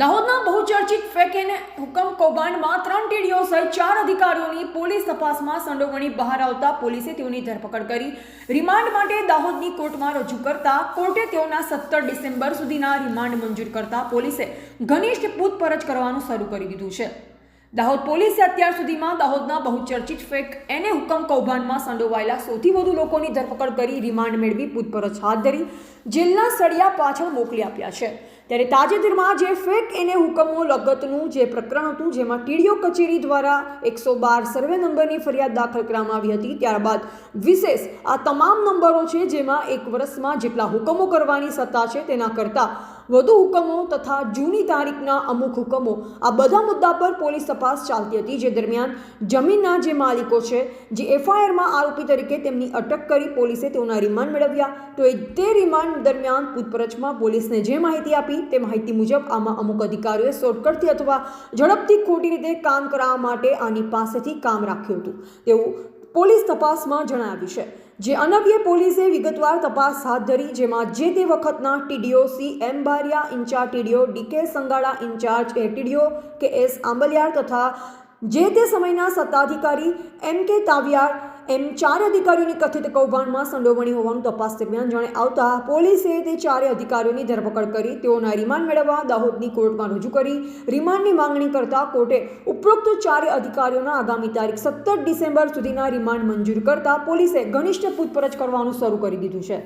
દાહોદના બહુચર્ચિત ફેક એને હુકમ કૌભાંડમાં ત્રણ ટીડીઓ સહિત ચાર અધિકારીઓની પોલીસ તપાસમાં સંડોવણી બહાર આવતા પોલીસે તેઓની ધરપકડ કરી. રિમાન્ડ માટે દાહોદની કોર્ટમાં રજૂ કરતા કોર્ટે તેઓના સત્તર ડિસેમ્બર સુધીના રિમાન્ડ મંજૂર કરતા પોલીસે ઘનિષ્ઠ પૂછપરછ કરવાનું શરૂ કરી દીધું છે. દાહોદ પોલીસે અત્યાર સુધીમાં દાહોદના બહુચર્ચિત ફેક એને હુકમ કૌભાંડમાં સંડોવાયેલા સૌથી વધુ લોકોની ધરપકડ કરી રિમાન્ડ મેળવી પૂછપરછ હાથ ધરી. જેલના સળિયા પાછળ મોકલી આપ્યા છે. ત્યારે તાજેતરમાં જે ફેક એને હુકમો, લગતનું જે પ્રકરણ હતું, જેમાં ટીડીઓ કચેરી દ્વારા એકસો બાર સર્વે નંબરની ફરિયાદ દાખલ કરવામાં આવી હતી, ત્યારબાદ વિશેષ આ તમામ નંબરો છે જેમાં એક વર્ષમાં જેટલા હુકમો કરવાની સત્તા છે તેના કરતાં વધુ હુકમો તથા જૂની તારીખના અમુક હુકમો, આ બધા મુદ્દા પર પોલીસ તપાસ ચાલતી હતી, જે દરમિયાન જમીનના જે માલિકો છે, જે એફઆઈઆરમાં આરોપી તરીકે તેમની અટક કરી પોલીસે તેઓના રિમાન્ડ મેળવ્યા. તો એ તે રિમાન્ડ દરમિયાન પૂછપરછમાં પોલીસને જે માહિતી આપી તે માહિતી મુજબ આમાં અમુક અધિકારીઓએ શોર્ટકટથી અથવા ઝડપથી ખોટી રીતે કામ કરાવવા માટે આની પાસેથી કામ રાખ્યું હતું. તેવું પોલીસ તપાસમાં જણાવ્યું છે. જે અનવ્ય પોલીસે વિગતવાર તપાસ હાથ ધરી, જેમાં જે તે વખતના TDO C M Baria, incharge TDO DK Sangada incharge એ ટીડીઓ કે એસ આંબલિયાર તથા જે તે સમયના સત્તાધિકારી એમ કે તાવિયાર, એમ ચાર અધિકારીઓની કથિત કૌભાંડમાં સંડોવણી હોવાનું તપાસ દરમિયાન જાણે આવતા પોલીસે તે ચારે અધિકારીઓની ધરપકડ કરી, તેઓના રિમાન્ડ મેળવવા દાહોદની કોર્ટમાં રજૂ કરી. રિમાન્ડની માંગણી કરતા કોર્ટે ઉપરોક્ત ચારે અધિકારીઓના આગામી તારીખ સત્તર ડિસેમ્બર સુધીના રિમાન્ડ મંજૂર કરતા પોલીસે ઘનિષ્ઠ પૂછપરછ કરવાનું શરૂ કરી દીધું છે.